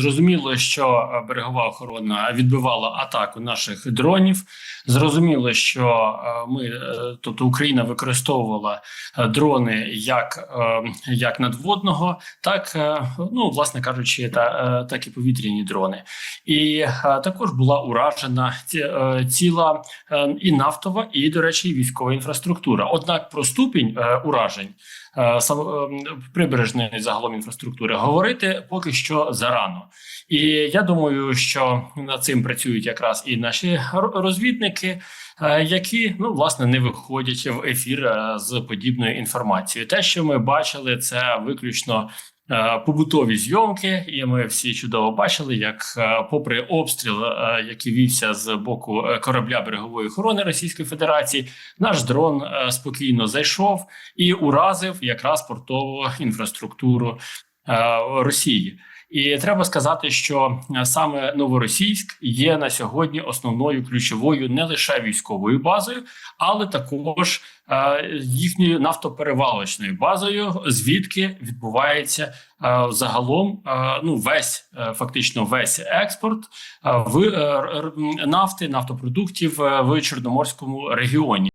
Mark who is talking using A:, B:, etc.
A: Зрозуміло, що е, берегова охорона відбивала атаку наших дронів. Зрозуміло, що е, ми, е, тобто Україна, використовувала дрони як, як надводного, так ну, власне кажучи, та так і повітряні дрони. І також була уражена ці- ціла і нафтова, і, до речі, військова інфраструктура. Однак про ступінь уражень прибережної загалом інфраструктури говорити поки що зарано. І я думаю, що над цим працюють якраз і наші розвідники, е, які ну власне не виходять в ефір е, з подібною інформацією. Те, що ми бачили, це виключно. е, Побутові зйомки, і ми всі чудово бачили, як, попри обстріл, який вівся з боку корабля берегової охорони Російської Федерації, наш дрон спокійно зайшов і уразив якраз портову інфраструктуру Росії. І треба сказати, що е, саме новоросійськ є на сьогодні основною ключовою не лише військовою базою, але також е, їхньою нафтоперевалочною базою, звідки відбувається е, загалом ну весь фактично весь експорт в нафти, нафтопродуктів в Чорноморському регіоні.